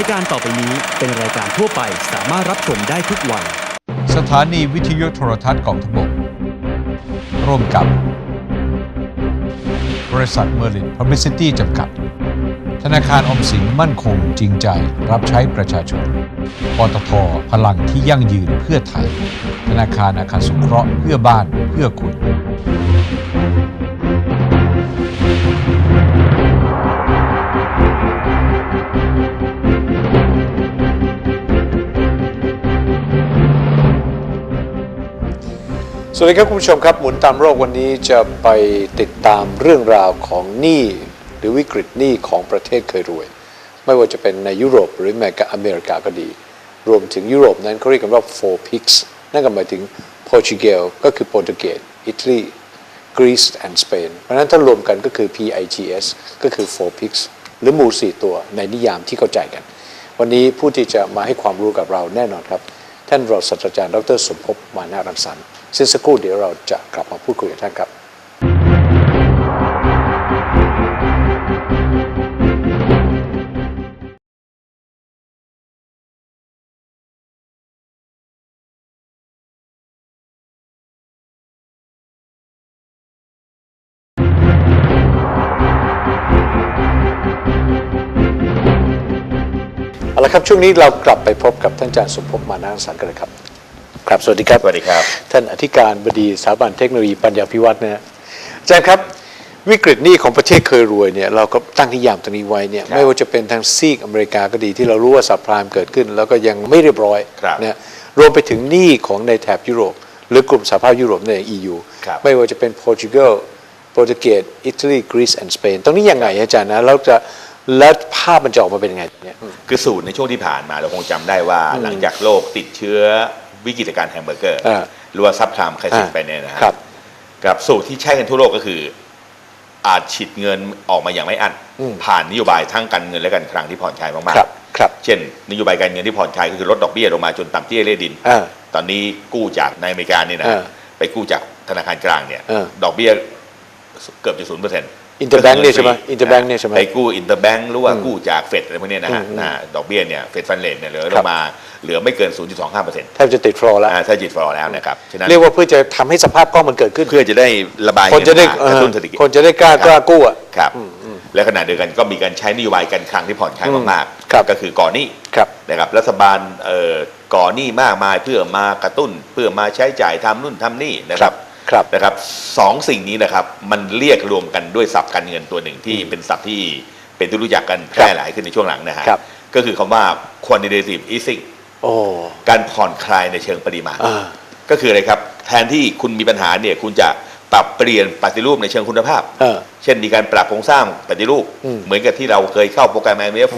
ายการต่อไปนี้เป็นรายการทั่วไปสามารถรับชมได้ทุกวัย สถานีวิทยุโทรทัศน์กองทพบก ร่วมกับ บริษัทเมอร์ลินพ u บ l i c i t y จำกัด ธนาคารอมสินมั่นคงจริงใจรับใช้ประชาชนปตทพลังที่ยั่งยืนเพื่อไทย ธนาคารอาคารสงเคราะห์เพื่อบ้านเพื่อคุณ สวัสดีครับคุณผู้ชมครับหมุนตามโลกวันนี้จะไปติดตามเรื่องราวของหนี้หรือวิกฤตหนี้ของประเทศเคยรวย ไม่ว่าจะเป็นในยุโรปหรือแม้กระทั่งอเมริกาก็ดี รวมถึงยุโรปนั้นเขาเรียกกันว่า four peaks นั่นก็หมายถึงโปรตุเกสก็คือโปรตุเกสอิตาลีกรีซ and สเปนเพราะฉะนั้นถ้ารวมกันก็คือ PIGS ก็คือ four peaks หรือหมู่สี่ตัวในนิยามที่เข้าใจกัน วันนี้ผู้ที่จะมาให้ความรู้กับเราแน่นอนครับ ท่านรองศาสตราจารย์ดรสมภพมานารังสรรค์ซึ่งสักครู่เดี๋ยวเราจะกลับมาพูดคุยกับท่านครับ ละครับ ช่วงนี้เรากลับไปพบกับท่านอาจารย์สมภพมานารังสรรค์กันเลยครับ ครับ สวัสดีครับสวัสดีครับ ท่านอธิการบดีสถาบันเทคโนโลยีปัญญาพิวัฒน์นะฮะอาจารย์ครับวิกฤตหนี้ของประเทศเคยรวยเนี่ยเราก็ตั้งนิยามตรงนี้ไว้เนี่ยครับไม่ว่าจะเป็นทางซีกอเมริกาก็ดีที่เรารู้ว่าสับพรามเกิดขึ้น แล้วก็ยังไม่เรียบร้อยครับนะรวมไปถึงหนี้ของในแถบยุโรป หรือกลุ่มสหภาพยุโรปใน EU ครับไม่ว่าจะเป็นโปรตุเกสโปรตุเกสอิตาลีกรีซและสเปนตรงนี้ยังไงอาจารย์นะแล้วจะ แล้วภาพมันจะออกมาเป็นยังไงเนี่ย คือสูตรในช่วงที่ผ่านมาเราคงจำได้ว่าหลังจากโลกติดเชื้อวิกฤตการณ์แฮมเบอร์เกอร์อ่าหรือว่าซับพลามไครซิสอ่า ไปเนี่ยนะฮะครับ กับสูตรที่ใช้กันทั่วโลกก็คือ อาจฉีดเงินออกมาอย่างไม่อั้นอืม ผ่านนโยบายทั้งการเงินและการคลังที่ผ่อนคลายมากครับ ครับ ๆเช่น นโยบายการเงินที่ผ่อนคลายก็คือลดดอกเบี้ยลงมาจนต่ำเตี้ยเล่ดิน อ่า ตอนนี้กู้จากในอเมริกาเนี่ยนะฮะอ่าไปกู้จากธนาคารกลางเนี่ยอ่าดอกเบี้ยเกือบจะศูนย์เปอร์เซ็นต์ Interbank เนี่ยใช่ไหม Interbank เนี่ยใช่ไหมไปกู้อินเตอร์แบงค์หรือว่ากู้จากเฟดอะไรพวกเนี้ยนะฮะอืมนะดอกเบี้ยเนี่ยเฟดฟันเลนเนี่ยเหลือคลรับงมาเหลือไม่เกิน 0.25เปอร์เซ็นต์แทบจะติดฟลอร์แล้วถ้าจิตฟลอร์แล้วนะครับฉะนั้นเรียกว่าเพื่อจะทำให้สภาพคล่องมันเกิดขึ้น เพื่อจะได้ระบายคนจะได้เงินมากระตุ้นเศรษฐกิจคนจะได้กล้ากล้ากู้อะครับและขณะเดียวกันก็มีการใช้นโยบายการคลังที่ผ่อนคลายอืมมากครับๆก็คือก่อนหนี้ครับนะครับรัฐบาลเอ่อก่อนหนี้มากมายเพื่อมากระตุ้น เพื่อมาใช้จ่ายทำนู่นทำนี่นะครับ ครับนะครับสองสิ่งนี้นะครับ มันเรียกรวมกันด้วยศัพท์การเงินตัวหนึ่งที่เป็นศัพท์ที่เป็นที่รู้จักกันแพร่หลายขึ้นในช่วงหลังนะฮะครับก็คือคำว่า quantitative easing โอ้การผ่อนคลายในเชิงปริมาณ อ่า ก็คืออะไรครับแทนที่คุณมีปัญหาเนี่ยคุณจะปรับเปลี่ยนปฏิรูปในเชิงคุณภาพ เออ เช่นมีการปรับโครงสร้างปฏิรูป อืมเหมือนกับที่เราเคยเข้าโปรแกรม IMF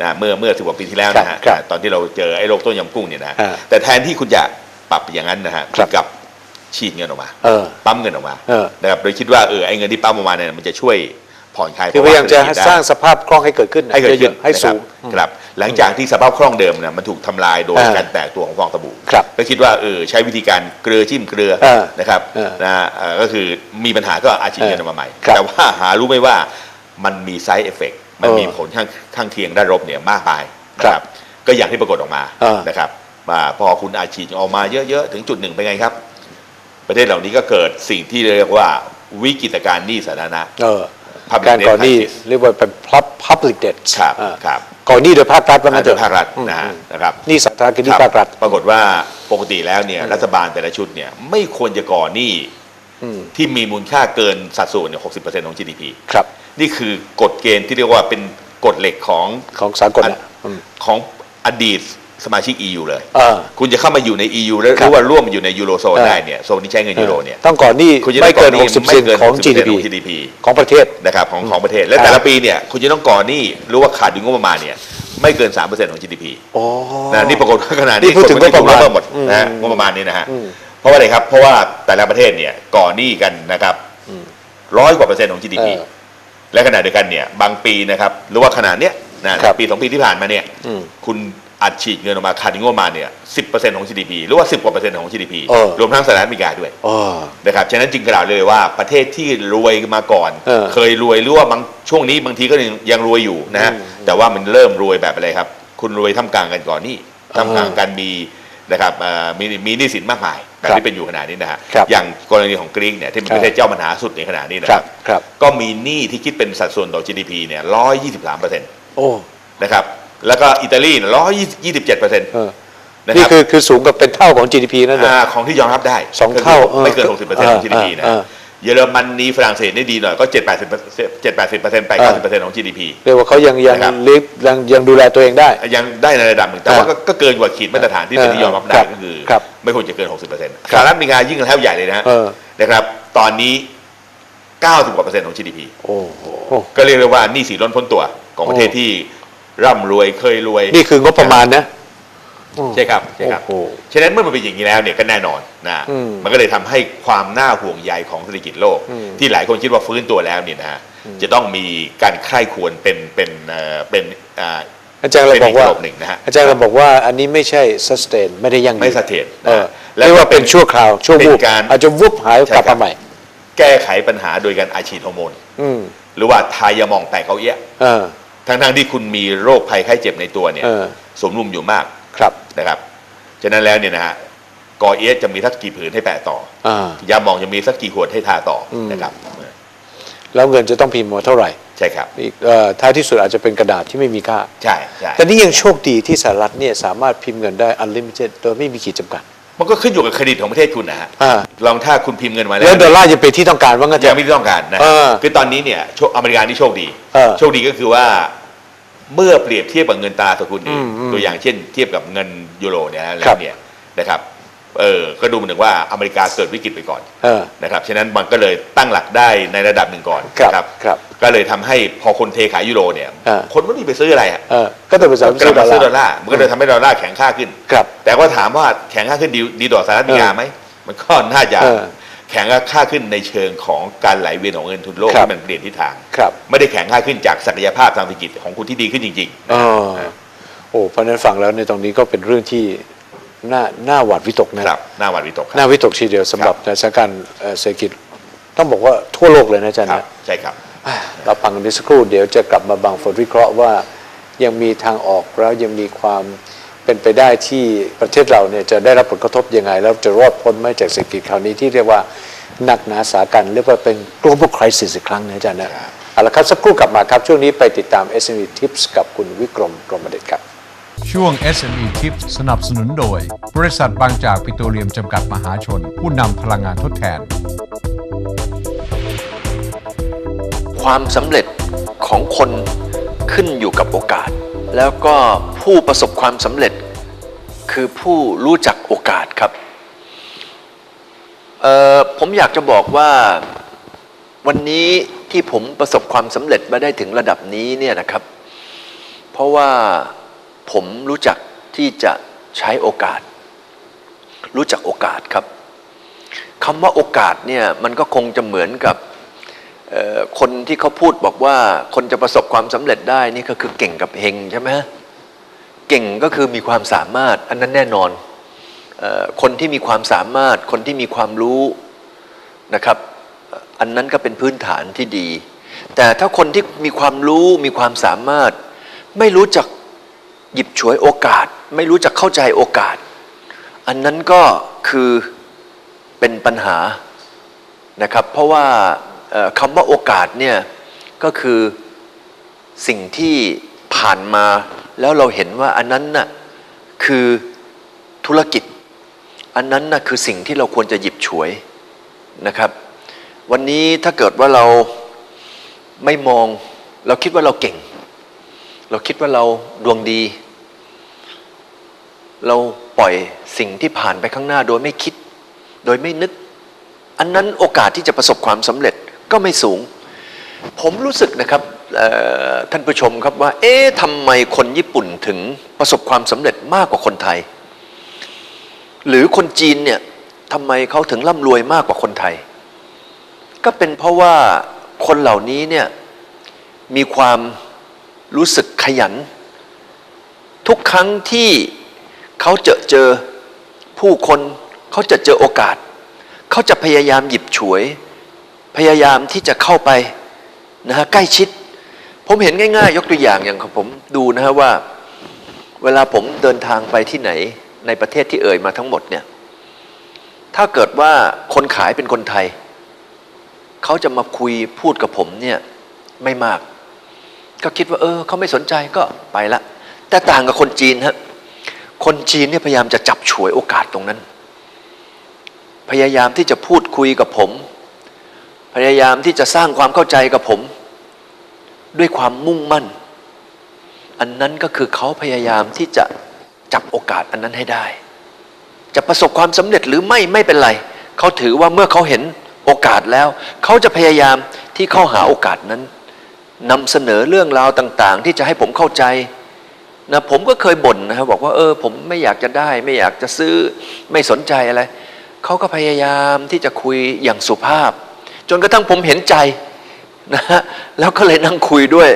นะเมื่อเมื่อสิบกว่าปีที่แล้วนะฮะครับตอนที่เราเจอไอ้โรคต้นยำกุ้งเนี่ยนะอ่าแต่แทนที่คุณจะปรับอย่างนั้นนะฮะครับณกลับ ฉีดเงินออกมาเออ ปั๊มเงินออกมาเออ นะครับโดยคิดว่าเออไอ้เงินที่ปั๊มออกมาเนี่ยมันจะช่วยผ่อนคลายคือพยายามจะภวเศษฐกิจได้ สร้างสภาพคล่องให้เกิดขึ้นให้เกิดเยขึ้นอะๆให้สูง นะครับครับหลังจากที่สภาพคล่องเดิมเนี่ยมันถูกทำลายโดยอ่าการแตกตัวของฟองสบู่ครับก็คิดว่าเออใช้วิธีการเกลือจิ้มเกลือเออนะครับเออนะเอ่อก็คือมีปัญหาก็อาชีพเงินออกมาใหม่ ครับแต่ว่าหารู้ไหมว่ามันมีไซ d ์เอฟเฟกมันเออมีผลข้างข้างเคียงด้านลบเนี่ยมากมายนะคครัรับบก็อย่างที่ปรากฏออกมาเออ นะครับว่าพอคุณอาชีพออกมาเยอะๆ ถึงจุดหนึ่งเป็นไงครับ ประเทศเหล่านี้ก็เกิดสิ่งที่เรียกว่าวิกฤตการณ์หนี้สาธารณะ เออ Public การก่อน debt หนี้ crisis เรียกว่าเป็น public debt ครับอ่าครับ ก่อนหนี้โดยภาครัฐว่างั้นเถโดอะยภาครัฐอืมนะฮะอืมนะครับ หนี่สาธารณะคือหนี่ครับภาครัฐ ปรากฏว่าปกติแล้วเนี่ยรัฐบาลแต่ละชุดเนี่ยไม่ควรจะก่อหนี้อืม ที่มีมูลค่าเกินสัดส่วนเนี่ย60%ของ GDP ครับ นี่คือกฎเกณฑ์ที่เรียกว่าเป็นกฎเหล็กของของสากลนะอืม ของอดีต สมาชิก EU เลยเออ คุณจะเข้ามาอยู่ใน EU แล้วครับรู้ว่าร่วมอยู่ในยูโรโซนเออได้เนี่ยโซนที่ใช้เงินยูโรเนี่ยต้องก่อนหนี้คุณจะไม่ต้องเกินก่อหนี้ไม่เกิน 60%ของ60% GDP ของ GDP ของประเทศนะครับของของประเทศ และอ่าแต่ละปีเนี่ยคุณจะต้องก่อหนี้หรือว่าขาดดุลงบประมาณเนี่ยไม่เกิน 3%ของ GDP โอ้นะนี่ปรากฏว่าขนาดนี่นี้พูดถึงกฎหมายงบประมาณเพิ่มหมดนะฮะอืมงบประมาณนี้นะฮะอืมเพราะว่าอะไรครับ เพราะว่าแต่ละประเทศเนี่ยก่อหนี้กันนะครับร้อยกว่าเปอร์เซ็นต์ของ GDP เออและขณะเดียวกันเนี่ยบางปีนะครับหรือว่าขนาดเนี้ยนะครับปีสองปีที่ผ่านมาเนี่ยอืมคุณ อัดฉีดเงินออกมาขาดงบประมาณเนี่ยสิบเปอร์เซ็นต์ของ GDP หรือว่าสิบกว่าเปอร์เซ็นต์ของ GDP เออ รวมทั้งสหรัฐอเมริกาด้วยอ๋อ นะครับฉะนั้นจึงกล่าวเลยว่าประเทศที่รวยมาก่อน เออเคยรวยหรือว่าบางช่วงนี้บางทีก็ยังยังรวยอยู่นะฮะอืมแต่ว่ามันเริ่มรวยแบบอะไรครับ คุณรวยท่ามกลางกันก่อนหนี่ท่ามกลางการมีนะครับเอ่อมีมีหนี้สินมากมายแบบครับที่เป็นอยู่ขนาดนี้นะฮะครับอย่างกรณีของกรีกเนี่ยที่เป็นครับประเทศเจ้าปัญหาสุดในขณะนี้นะคครัรับบครับ ก็มีหนี้ที่คิดเป็นสัดส่วนต่อ GDP เนี่ยร้อยยี่สิบสามเปอร์เซ็นต์ โอ้ นะครับ แล้วก็อิตาลีร้อยยี่สิบเจ็ดเปอร์เซ็นต์เออนะนี่ครับคือคือสูงกับเป็นเท่าของ GDP นั่นเลย อ่าของที่ยอมรับได้สองเท่าก็คือไม่เกินเออหกสิบเปอร์เซ็นต์ของ GDP นะเออเยอรมนีฝรั่งเศสนี่ดีหน่อยก็เจ็ดแปดสิบเจ็ดแปดสิบเปอร์เซ็นต์ไปเออเก้าสิบเปอร์เซ็นต์ของ GDP เรียกว่าเขายังยังนะครับลิฟยังยังดูแลตัวเองได้ ยังได้ในระดับหนึ่งแต่ว่าก็ก็เกินกว่าขีดมาตรฐานที่เป็นที่ยอมรับได้ครับก็คือ ครับไม่ควรจะเกิน 60%สครับหรัฐอเมริกายิ่งแล้วใหญ่เลยนะฮะเออ นะครับตอนนี้ 90กว่าเปอร์เซ็นต์ของ GDP โอ้โห ก็เรียกได้ว่าหนี่สีล้นพ้นตัวของประเทศโอ้ที่ ร่ำรวยเคยรวยนี่คืองบประมาณนะใช่ครับใช่ครับโอ้โห ฉะนั้นเมื่อมันเป็นอย่างนี้แล้วเนี่ยก็แน่นอนนะอืมมันก็เลยทำให้ความน่าห่วงใยของเศรษฐกิจโลก อืมที่หลายคนคิดว่าฟื้นตัวแล้วเนี่ยนะฮะจะต้องมีการใคร่ควรเป็นเป็นเอ่อเป็นอ่าอาจารย์เราเป็นบออีกกว่าระบบหนึ่งนะฮะ อาจารย์เราบอกว่าอันนี้ไม่ใช่ sustain ไม่ได้ยั่งยืนไม่เสถียรนะเออแล้วเรียกว่าเป็นชั่วคราวชั่วเป็นวูบการ อาจจะวุบหายใช่กลับครัมาบใหม่ แก้ไขปัญหาโดยการอาฉีดฮอร์โมน อืมหรือว่าทายาหมองแตกเกาเอี้ย เออ ทั้งๆที่คุณมีโรคภัยไข้เจ็บในตัวเนี่ยเออ สมรุมอยู่มากครับนะครับฉะนั้นแล้วเนี่ยนะฮะกอเอี้ยจะมีสักกี่ผืนให้แปะต่ออ่ายาหมองจะมีสักกี่ขวดให้ทาต่ออมนะครับแล้วเงินจะต้องพิมพ์มาเท่าไหร่ใช่ครับ อีกเอ่อท้ายที่สุดอาจจะเป็นกระดาษที่ไม่มีค่า ใช่ใช่แต่นี่ยังโชคดีที่สหรัฐเนี่ยสามารถพิมพ์เงินได้ unlimited โดยไม่มีขีดจำกัด มันก็ขึ้นอยู่กับเครดิตของประเทศคุณนะฮะอ่า ลองถ้าคุณพิมพ์เงินมาแล้แล้ววดอลลาร์ยังเป็นที่ต้องการว่างั้นเถยังอะ ไม่ได้ต้องการนะเออคือตอนนี้เนี่ยโชคอเมริกานี่โชคดี เออโชคดีก็คือว่าเมื่อเปรียบเทียบกับเงินตราสกุลอื่นอืมอืมตัวอย่างเช่น เทียบกับเงินยูโรเนี่ยนะแล้ครัวบ เนี่ยนะครับ เออก็ดูเหมือนว่าอเมริกาเกิดวิกฤตไปก่อนเออ นะครับฉะนั้นมันก็เลยตั้งหลักได้ในระดับหนึ่งก่อนครับนะครับครับก็เลยทำให้พอคนเทขายยูโรเนี่ยอ่า คนไม่มีไปซื้ออะไรอะเออก็ต้องไปสามก็ซื้เลอยดอมาลลาซื้อดอลร์ลาร์มันก็เลยทำให้ดอลลาร์แข็งค่าขึ้น ครับ แต่ว่าถามว่าแข็งค่าขึ้นดีดีต่อสหรัฐอเมริกาไหมมันก็น่าจะเออแข็งค่าขึ้นในเชิงของการไหลเวียนของเงินทุนโลกครับ ที่มันเปลี่ยนทิศทาง ครับ ไม่ได้แข็งค่าขึ้นจากศักยภาพทางเศรษฐกิจของคุณที่ดีขึ้นจริงๆอ๋อโอ้เพราะฉะนั้นฟังแล้วในตรงนี้ก็เป็นเรื่องที่ น่าน่าหวาดวิตกนะครับหน้าหวัดวิตกคน่ารับวิตกทีเดียวสำหรับสถานการณ์เอ่อเศรษฐกิจต้องบอกว่าทั่วโลกเลยนะอาจารย์ครับนะ ใช่ครับอ่าเราฟังกันไปสักครู่เดี๋ยวจะกลับมาบางฝนวิเคราะห์ว่า ยังมีทางออกแล้วยังมีความเป็นไปได้ที่ประเทศเราเนี่ยจะได้รับผลกระทบยังไง แล้วจะรอดพ้นไหมจากเศรษฐกิจคราวนี้ที่เรียกว่าหนักหนาสากันเรียกว่าเป็น global crisis อีกครั้งนะอาจารย์นะเอาละครับสักครู่กลับมาครับ ช่วงนี้ไปติดตาม SME Tips กับคุณวิกรมกรมเดชครับ ช่วง SME t i p สนับสนุนโดย บริษัทบางจากปิโตรเลียมจำกัดมหาชน ผู้นำพลังงานทดแทน ความสำเร็จของคนขึ้นอยู่กับโอกาส แล้วก็ผู้ประสบความสำเร็จ คือผู้รู้จักโอกาสครับผมอยากจะบอกว่าวันนี้ที่ผมประสบความสำเร็จมาได้ถึงระดับนี้เนี่ยนะครับ เพราะว่า ผมรู้จักที่จะใช้โอกาส รู้จักโอกาสครับคำว่าโอกาสเนี่ยมันก็คงจะเหมือนกับคนที่เขาพูดบอกว่าคนจะประสบความสำเร็จได้นี่ก็คือเก่งกับเฮงใช่ไหมเก่งก็คือมีความสามารถอันนั้นแน่นอนออคนที่มีความสามารถคนที่มีความรู้นะครับ อันนั้นก็เป็นพื้นฐานที่ดี แต่ถ้าคนที่มีความรู้มีความสามารถ ไม่รู้จัก หยิบฉวยโอกาส ไม่รู้จักเข้าใจโอกาส อันนั้นก็คือเป็นปัญหานะครับ เพราะว่าคำว่าโอกาสเนี่ยก็คือสิ่งที่ผ่านมาแล้วเราเห็นว่าอันนั้นน่ะคือธุรกิจ อันนั้นน่ะคือสิ่งที่เราควรจะหยิบฉวยนะครับ วันนี้ถ้าเกิดว่าเราไม่มองเราคิดว่าเราเก่ง เราคิดว่าเราดวงดี เราปล่อยสิ่งที่ผ่านไปข้างหน้าโดยไม่คิด โดยไม่นึก อันนั้นโอกาสที่จะประสบความสำเร็จก็ไม่สูง ผมรู้สึกนะครับท่านผู้ชมครับว่า เอ๊ะทำไมคนญี่ปุ่นถึงประสบความสำเร็จมากกว่าคนไทย หรือคนจีนเนี่ยทำไมเขาถึงร่ำรวยมากกว่าคนไทย ก็เป็นเพราะว่าคนเหล่านี้เนี่ยมีความ รู้สึกขยัน ทุกครั้งที่เขาเจอเจอผู้คนเขาจะเจอโอกาส เขาจะพยายามหยิบฉวย พยายามที่จะเข้าไปนะฮะใกล้ชิด ผมเห็นง่ายๆ ยกตัวอย่างอย่างของผมดูนะฮะว่า เวลาผมเดินทางไปที่ไหนในประเทศที่เอ่ยมาทั้งหมดเนี่ยถ้าเกิดว่าคนขายเป็นคนไทย เขาจะมาคุยพูดกับผมเนี่ยไม่มาก ก็คิดว่าเออเขาไม่สนใจก็ไปละแต่ต่างกับคนจีนฮะคนจีนเนี่ยพยายามจะจับฉวยโอกาสตรงนั้น พยายามที่จะพูดคุยกับผม พยายามที่จะสร้างความเข้าใจกับผม ด้วยความมุ่งมั่น อันนั้นก็คือเขาพยายามที่จะจับโอกาสอันนั้นให้ได้ จะประสบความสำเร็จหรือไม่ไม่เป็นไร เขาถือว่าเมื่อเขาเห็นโอกาสแล้ว เขาจะพยายามที่เข้าหาโอกาสนั้น นำเสนอเรื่องราวต่าง ๆ ที่จะให้ผมเข้าใจนะผมก็เคยบ่นนะครับบอกว่าเออผมไม่อยากจะได้ ไม่อยากจะซื้อไม่สนใจอะไรเขาก็พยายามที่จะคุยอย่างสุภาพ จนกระทั่งผมเห็นใจนะฮะแล้วก็เลยนั่งคุยด้วย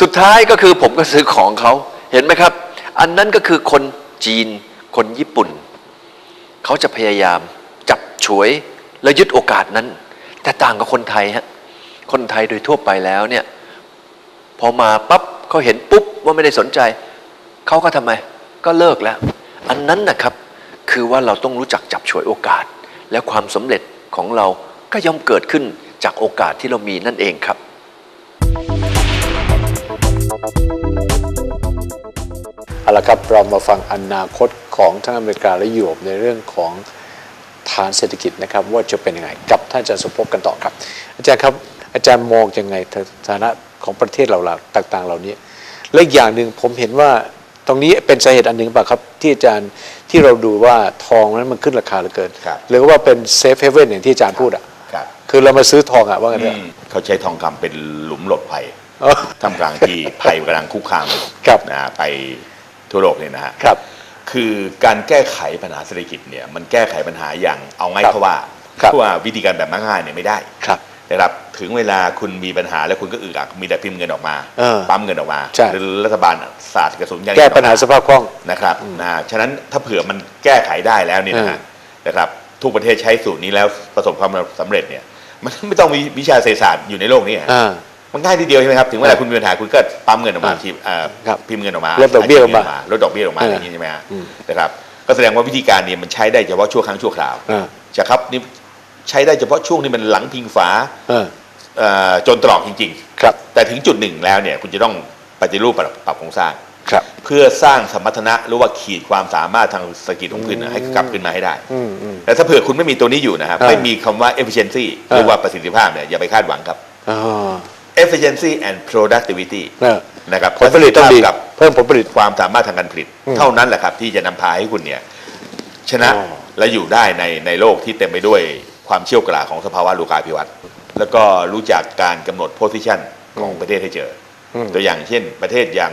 สุดท้ายก็คือผมก็ซื้อของเขาเห็นไหมครับ อันนั้นก็คือคนจีน คนญี่ปุ่น เขาจะพยายามจับฉวยและยึดโอกาสนั้น แต่ต่างกับคนไทยฮะคนไทยโดยทั่วไปแล้วเนี่ย พอมาปั๊บเขาเห็นปุ๊บว่าไม่ได้สนใจเขาก็ทำไมก็เลิกแล้ว อันนั้นนะครับคือว่าเราต้องรู้จักจับฉวยโอกาส และความสำเร็จของเราก็ย่อมเกิดขึ้นจากโอกาสที่เรามีนั่นเองครับเอาละครับเรามาฟังอนาคตของทั้งอเมริกาและยุโรปในเรื่องของฐานเศรษฐกิจนะครับว่าจะเป็นยังไงกับท่านอาจารย์สมภพกันต่อครับ อาจารย์ครับอาจารย์มองยังไงฐานะ ของประเทศเราเราต่าง ๆ เหล่านี้ และอีกอย่างหนึ่งผมเห็นว่าตรงนี้เป็นสาเหตุอันหนึ่งเปล่ะครับที่อาจารย์ที่เราดูว่าทองนั้นมันขึ้นราคาเหลือเกิน ครับ หรือว่าเป็นเซฟเฮเว่นอย่างที่อาจารย์พูดอะครับคือเรามาซื้อทองอะว่ากันเถอือะมเขาใช้ทองคำเป็นหลุมหลบภัยอ๋อ ท่ามกลางที่ ภัยกำลังคุกคามครับ นะฮะไปทั่วโลกเนี่ยนะฮะ ครับ คือการแก้ไขปัญหาเศรษฐกิจเนี่ยมันแก้ไขปัญหาอย่างเอาง่ายครับเพราะว่าครับ เพราะว่าวิธีการแบบง่ายๆเนี่ยไม่ได้ ครับ นะครับถึงเวลาคุณมีปัญหาแล้วคุณก็อึกอักมีแต่พิมพ์เงินออกมา เออปั๊มเงินออกมา ใช่ หรือรัฐบาลศาสตร์กระสุนยางแก้ปัญหาสภาพคล่อง นะครับนะฉะนั้นถ้าเผื่อมันแก้ไขได้แล้วเนี่ยนะฮะนะครับ ทุกประเทศใช้สูตรนี้แล้วประสบความสำเร็จเนี่ย มันไม่ต้องมีวิชาเศรษฐศาสตร์อยู่ในโลกนี้ฮะ อ่า มันง่ายทีเดียวใช่ไหมครับ ถึงเวลาคุณมีปัญหาคุณก็ปั๊มเงินออกมาอ่าพิมพ์เอ่อครับพิมพ์เงินออกมาลดดอกเบี้ยออกมาลดดอกเบี้ยออกมาเออออย่างนี้ใช่ไหมฮะอืมนะครับ ก็แสดงว่าวิธีการนี้มันใช้ได้เฉพาะชั่วครั้งชั่วคราวอ่าใช่ครับนี่ ใช้ได้เฉพาะช่วงที่มันหลังพิงฝาเออเอ่อจนตรอกจริงครับๆแต่ถึงจุดหนึ่งแล้วเนี่ยคุณจะต้องปฏิรูปปรับปรับโครงสร้างครับ เพื่อสร้างสมรรถนะหรือว่าขีดความสามารถทางเศรษฐกิจของคุณน่ะให้กลับขึ้นมาให้ได้อืมอืมแต่ถ้าเผื่อคุณไม่มีตัวนี้อยู่นะครับอ่าไม่มีคำว่า efficiency หรือว่าประสิทธิภาพเนี่ยอย่าไปคาดหวังครับ อ๋อ efficiency and productivity เออ นะครับผลผลิตต้องดีกับเพิ่มผลผลิต ความสามารถทางการผลิตอืมเท่านั้นแหละครับ ที่จะนำพาให้คุณเนี่ยชนะอ๋อ และอยู่ได้ในในโลกที่เต็มไปด้วย ความเชี่ยวกราของสภาวะลูกาภิวัตน์แล้วก็รู้จักการกำหนด position ของประเทศให้เจออมตัวอย่างเช่น ประเทศอย่าง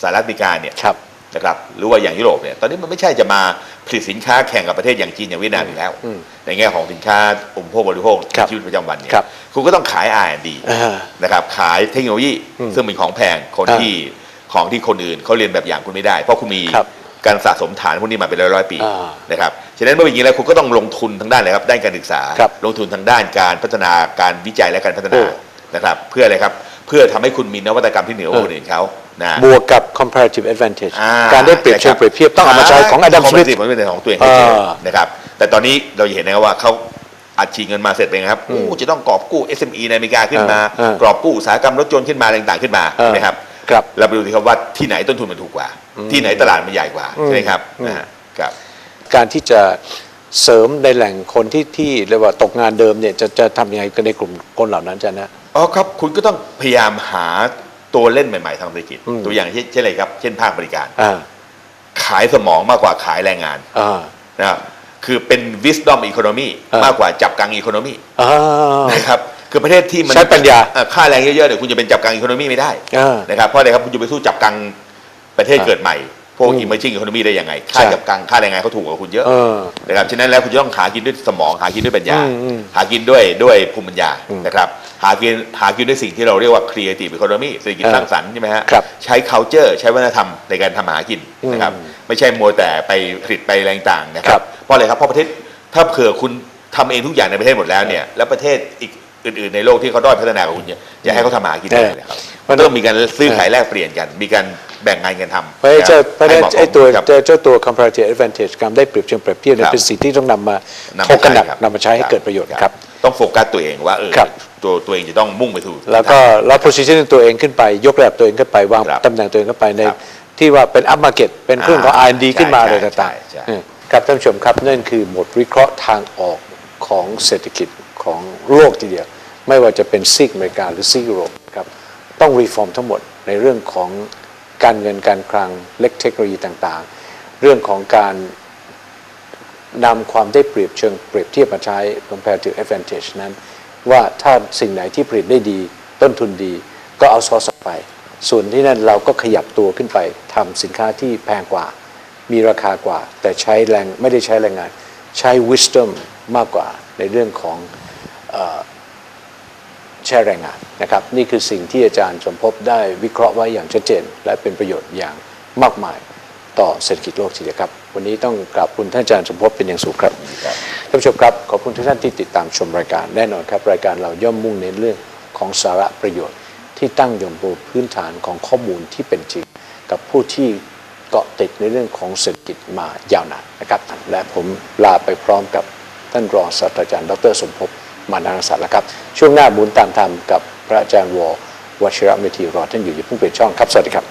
สหรัฐอเมริกาเนี่ยครับนะครับหรือว่าอย่างยุโรปเนี่ยตอนนี้มันไม่ใช่จะมาผลิตสินค้าแข่งกับประเทศอย่างจีนอย่างเวียดนามอีกแล้วอืมในแง่ของสินค้าอุปโภคบริโภคครับชีวิตประจำวันเนี่ยครับคุณก็ต้องขาย R&D อ่านะครับขายเทคโนโลยีอืมซึ่งเป็นของแพงคนอ่าที่ของที่คนอื่นเขาเรียนแบบอย่างคุณไม่ได้ เพราะคุณมีครับการสะสมฐานพวกนี้มาเป็นร้อยร้อยๆปีอ่านะครับ ฉะนั้นเมื่อเป็นอย่างนี้แล้วคุณก็ต้องลงทุนทางด้านอะไรครับด้านการศึกษา ครับลงทุนทางด้านการพัฒนาการวิจัยและการพัฒนาโอ้ นะครับ เพื่ออะไรครับเพื่อทำให้คุณมีนวัตกรรมที่เหนือกว่าคนอื่นเขานะ บวกกับ comparative advantage อ่การได้เปรียบเทียบเปรียบเทียบต้องเอามาใช้ของอดัมสมิธ ของเป็นของตัวเองให้เจออ่านะครับ แต่ตอนนี้เราเห็นนะครับว่าเขาอัดฉีดเงินมาเสร็จเป็นไงครับโอ้จะต้องกอบกู้ SME ในอเมริกาขึ้นมาอ่าอ่ากอบกู้อุตสาหกรรมรถยนต์ขึ้นมาอะไรต่างๆขึ้นมาอ่าใช่ไหมครับครับเราไปดูสิครับว่าที่ไหนต้นทุนมันถูกกว่า ที่ไหนตลาดมันใหญ่กว่าอืมใช่ไหมครับอืม นะฮะครับ การที่จะเสริมในแหล่งคนที่ที่เรียกว่าตกงานเดิมเนี่ยจะจะทำยังไงกันในกลุ่มคนเหล่านั้นจะนะ อ๋อครับ คุณก็ต้องพยายามหาตัวเล่นใหม่ๆทางเศรษฐกิจ อืม ตัวอย่างเช่นเช่นอะไรครับ เช่นภาคบริการ อ่าขายสมองมากกว่าขายแรงงานอ่า นะครับคือเป็น wisdom economy อ่าม มากกว่าจับกัง economy อ่า นะครับคือประเทศที่มันใช้ปัญญา เอ่อค่าแรงเยอะๆเนี่ยคุณจะเป็นจับกังอีโคโนมีไม่ได้ อ่า นะครับเพราะอะไรครับคุณจะไปสู้จับกังประเทศอ่าเกิดใหม่ พวกอืม emerging economy ได้ยังไงค่าใช่จับกังค่าแรงงานเขาถูกกว่าคุณเยอะเออนะครับฉะนั้นแล้วคุณจะต้องหากินด้วยสมองหากินด้วยปัญญาอืมอืมหากินด้วยด้วยภูมิปัญญาอืมนะครับหากินหากินด้วยสิ่งที่เราเรียกว่า creative economy เศรษฐกิจอ่าสร้างสรรค์ใช่ไหมฮะครับใช้ culture ใช้วัฒนธรรมในการทำหากินนะครับอืมไม่ใช่มัวแต่ไปผลิตไปอะไรต่างๆนะคครัรับบเพราะอะไรครับเพราะประเทศถ้าเผื่อคุณทำเองทุกอย่างในประเทศหมดแล้วเนี่ยแล้วประเทศอีกอื่นๆในโลกที่เขาด้อยพัฒนากว่าคุณเนี่ยจะให้เขาทำหากินได้เลยครับเพราะฉะนั้นต้องมีการซื้อขายแลกเปลี่ยนกัน มีการ แบ่งงานกันทำเพราะฉะนั้นเจ้าเพราะฉะนั้นให้หมาะสมไอ้ตัวครับเจ้าเจ้าตัว comparative advantage การได้เปรียบเชิงเปรียบเทียบเนี่ยครับเป็นสิ่งที่ต้องนำมานำถกกันหนักครับนำมาใช้ให้เกิดประโยชน์ครับต้องโฟกัสตัวเองว่าเออครับตัวตัวเองจะต้องมุ่งไปถูกแล้วก็แล้ว position ตัวเองขึ้นไป ยกระดับตัวเองขึ้นไปวางครับตำแหน่งตัวเองขึ้นไปในครับที่ว่าเป็น up market เป็นเครื่องของอ่า R&D ขึ้นมาใช่เลยใช่ต่างใช่ๆอืมครับท่านผู้ชมครับนั่นคือหมดวิเคราะห์ทางออกของเศรษฐกิจของโลกทีเดียว ไม่ว่าจะเป็นซีกอเมริกาหรือซีกยุโรปครับต้องรีฟอร์มทั้งหมดในเรื่องของ การเงินการคลังเล็กเทคโนโลยีต่างๆ เรื่องของการนำความได้เปรียบเชิงเปรียบเทียบมาใช้ comparative advantage นั้น ว่าถ้าสิ่งไหนที่ผลิตได้ดี ต้นทุนดี ก็เอาซอสไป ส่วนที่นั่นเราก็ขยับตัวขึ้นไปทำสินค้าที่แพงกว่า มีราคากว่า แต่ใช้แรงไม่ได้ใช้แรงงาน ใช้ wisdom มากกว่าในเรื่องของ แช่แรงงานนะครับ นี่คือสิ่งที่อาจารย์สมภพได้วิเคราะห์ไว้อย่างชัดเจน และเป็นประโยชน์อย่างมากมายต่อเศรษฐกิจโลกทีเดียวครับ วันนี้ต้องกราบคุณท่านอาจารย์สมภพเป็นอย่างสูงครับท่านผู้ชมครับขอบคุณทุกท่านที่ติดตามชมรายการแน่นอนครับรายการเราย่อมมุ่งเน้นเรื่องของสาระประโยชน์ ที่ตั้งอยู่บนพื้นฐานของข้อมูลที่เป็นจริง กับผู้ที่เกาะติดในเรื่องของเศรษฐกิจมายาวนานนะครับ และผมลาไปพร้อมกับท่านรองศาสตราจารย์ ดรสมภพ มานารักษาแล้วครับ ช่วงหน้าบุญตามธรรมกับพระอาจารย์ววชิระเมธีรอท่านอยู่อย่าเพิ่งเปลี่ยนช่องครับ สวัสดีครับ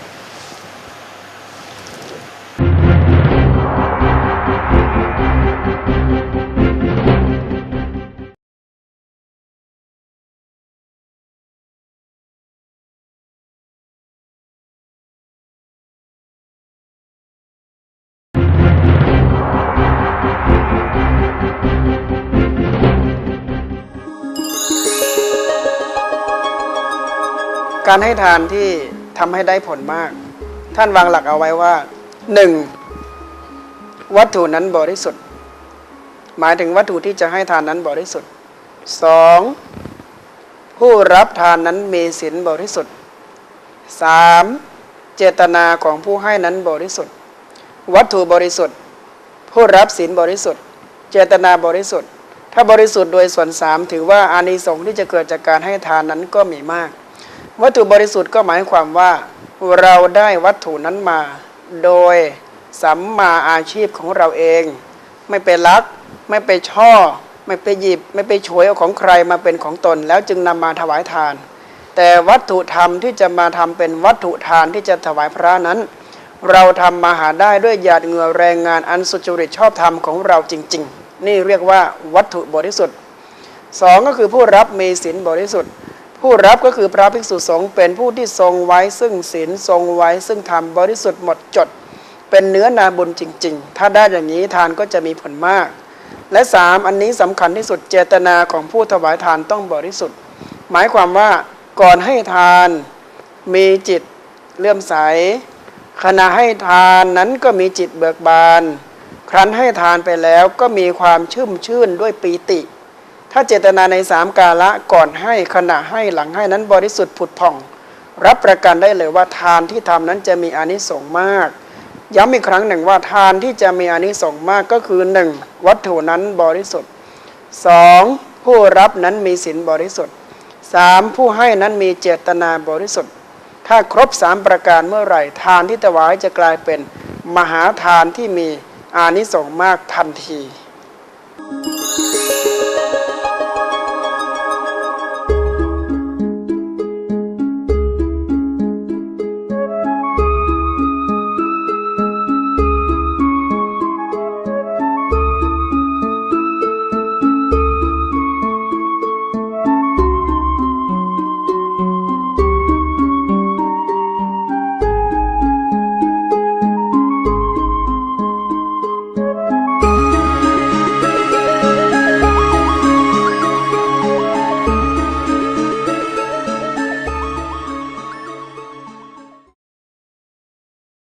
การให้ทานที่ทำให้ได้ผลมาก ท่านวางหลักเอาไว้ว่า 1. วัตถุนั้นบริสุทธิ์ หมายถึงวัตถุที่จะให้ทานนั้นบริสุทธิ์ 2. ผู้รับทานนั้นมีศีลบริสุทธิ์ 3. เจตนาของผู้ให้นั้นบริสุทธิ์ วัตถุบริสุทธิ์ ผู้รับศีลบริสุทธิ์ เจตนาบริสุทธิ์ ถ้าบริสุทธิ์โดยส่วนสามถือว่าอานิสงส์ที่จะเกิดจากการให้ทานนั้นก็มีมาก วัตถุบริสุทธิ์ก็หมายความว่า เราได้วัตถุนั้นมา โดยสัมมาอาชีพของเราเอง ไม่ไปลัก ไม่ไปช่อ ไม่ไปหยิบ ไม่ไปฉวยเอาของใครมาเป็นของตน แล้วจึงนำมาถวายทาน แต่วัตถุธรรมที่จะมาทำเป็นวัตถุทานที่จะถวายพระนั้น เราทำมาหาได้ด้วยหยาดเหงื่อแรงงานอันสุจริตชอบธรรมของเราจริง ๆ นี่เรียกว่าวัตถุบริสุทธิ์สองก็คือผู้รับมีศีลบริสุทธิ์ ผู้รับก็คือพระภิกษุสงฆ์เป็นผู้ที่ทรงไว้ซึ่งศีลทรงไว้ซึ่งธรรมบริสุทธิ์หมดจด เป็นเนื้อนาบุญจริง ๆ ถ้าได้อย่างนี้ทานก็จะมีผลมาก และสามอันนี้สำคัญที่สุดเจตนาของผู้ถวายทานต้องบริสุทธิ์ หมายความว่าก่อนให้ทานมีจิตเลื่อมใส ขณะให้ทานนั้นก็มีจิตเบิกบาน ครั้นให้ทานไปแล้วก็มีความชื่มชื่นด้วยปีติ ถ้าเจตนาในสามกาละก่อนให้ขณะให้หลังให้นั้นบริสุทธิ์ผุดผ่อง รับประกันได้เลยว่าทานที่ทำนั้นจะมีอานิสงส์มาก ย้ำอีกครั้งหนึ่งว่าทานที่จะมีอานิสงส์มากก็คือหนึ่งวัตถุนั้นบริสุทธิ์สองผู้รับนั้นมีศีลบริสุทธิ์สามผู้ให้นั้นมีเจตนาบริสุทธิ์ ถ้าครบสามประการเมื่อไหร่ ทานที่ถวายจะกลายเป็นมหาทานที่มีอานิสงส์มากทันที